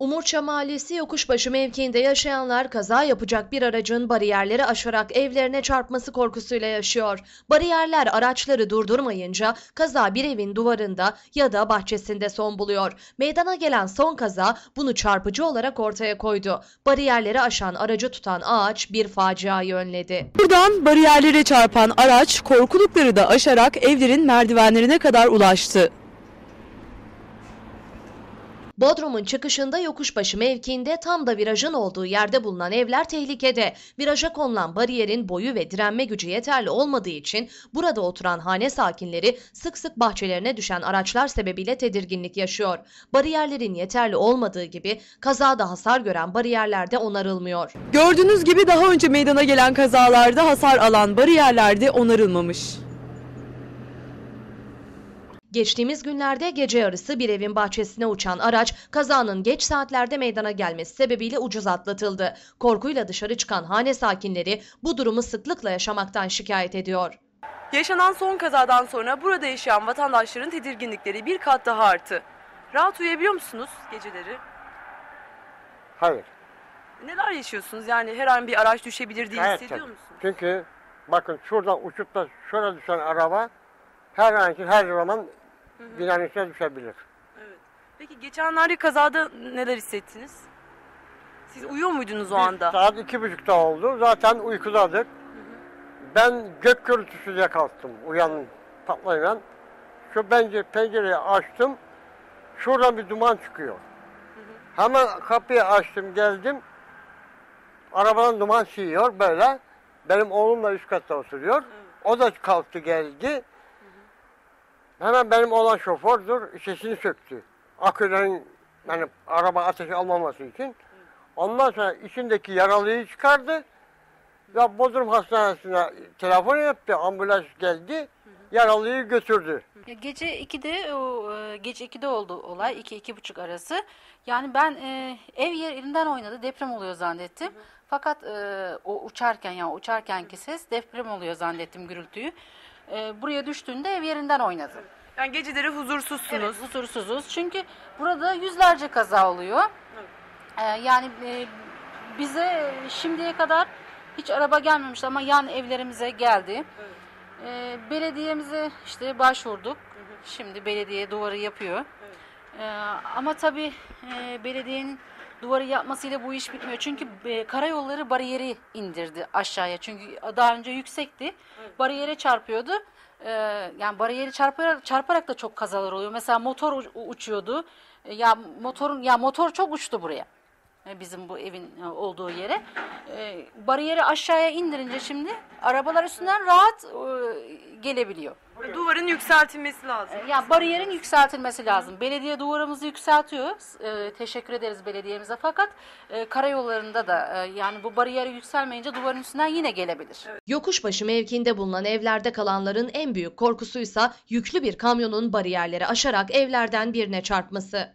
Umurça Mahallesi Yokuşbaşı mevkiinde yaşayanlar kaza yapacak bir aracın bariyerleri aşarak evlerine çarpması korkusuyla yaşıyor. Bariyerler araçları durdurmayınca kaza bir evin duvarında ya da bahçesinde son buluyor. Meydana gelen son kaza bunu çarpıcı olarak ortaya koydu. Bariyerleri aşan aracı tutan ağaç bir faciayı önledi. Buradan bariyerlere çarpan araç korkulukları da aşarak evlerin merdivenlerine kadar ulaştı. Bodrum'un çıkışında yokuşbaşı mevkiinde tam da virajın olduğu yerde bulunan evler tehlikede. Viraja konulan bariyerin boyu ve direnme gücü yeterli olmadığı için burada oturan hane sakinleri sık sık bahçelerine düşen araçlar sebebiyle tedirginlik yaşıyor. Bariyerlerin yeterli olmadığı gibi kazada hasar gören bariyerler de onarılmıyor. Gördüğünüz gibi daha önce meydana gelen kazalarda hasar alan bariyerler de onarılmamış. Geçtiğimiz günlerde gece yarısı bir evin bahçesine uçan araç kazanın geç saatlerde meydana gelmesi sebebiyle ucuz atlatıldı. Korkuyla dışarı çıkan hane sakinleri bu durumu sıklıkla yaşamaktan şikayet ediyor. Yaşanan son kazadan sonra burada yaşayan vatandaşların tedirginlikleri bir kat daha arttı. Rahat uyuyabiliyor musunuz geceleri? Hayır. Neler yaşıyorsunuz? Yani her an bir araç düşebilir diye Evet, hissediyor tabii. musunuz? Çünkü bakın şuradan uçup da şöyle düşen araba her an için her zaman binanın içine düşebilir. Evet. Peki geçenlerde kazada neler hissettiniz? Siz uyuyor muydunuz o anda? Saat iki buçukta oldu. Zaten uykudadık. Ben gök gürültüsü diye kalktım. Uyandım patlayan. Şu pencere, pencereyi açtım. Şuradan bir duman çıkıyor. Hemen kapıyı açtım geldim. Arabadan duman çıkıyor böyle. Benim oğlum da üst katta oturuyor. O da kalktı geldi. Hemen benim oğlan şofördür. Sesini söktü. Akülerin yani araba ateşi almaması için. Ondan sonra içindeki yaralıyı çıkardı. Ve Bodrum Hastanesi'ne telefon yaptı. Ambulans geldi. Yaralıyı götürdü. Ya gece 2'de o e, gece 2'de oldu olay 2 iki, buçuk arası. Yani ben e, ev yerinden oynadı deprem oluyor zannettim. Fakat e, o uçarken yani uçarkenki ses deprem oluyor zannettim gürültüyü. E, buraya düştüğünde ev yerinden oynadı. Yani geceleri huzursuzsunuz. Evet, huzursuzuz. Çünkü burada yüzlerce kaza oluyor. Ee, yani e, bize şimdiye kadar hiç araba gelmemişti ama yan evlerimize geldi. Ee, belediyemize işte başvurduk. Şimdi belediye duvarı yapıyor. Ee, ama tabii e, belediyenin duvarı yapmasıyla bu iş bitmiyor. Çünkü e, karayolları bariyeri indirdi aşağıya. Çünkü daha önce yüksekti. Bariyere çarpıyordu. Ee, yani bariyeri çarparak, çarparak da çok kazalar oluyor. Mesela motor uçuyordu. E, Ya motorun ya motor çok uçtu buraya. Bizim bu evin e, olduğu yere. E, bariyeri aşağıya indirince şimdi arabalar üstünden rahat e, gelebiliyor. Duvarın yükseltilmesi lazım. E, Yani bariyerin yükseltilmesi lazım. Belediye duvarımızı yükseltiyor. E, teşekkür ederiz belediyemize. Fakat e, karayollarında da e, yani bu bariyeri yükselmeyince duvarın üstünden yine gelebilir. Yokuşbaşı mevkiinde bulunan evlerde kalanların en büyük korkusuysa yüklü bir kamyonun bariyerleri aşarak evlerden birine çarpması.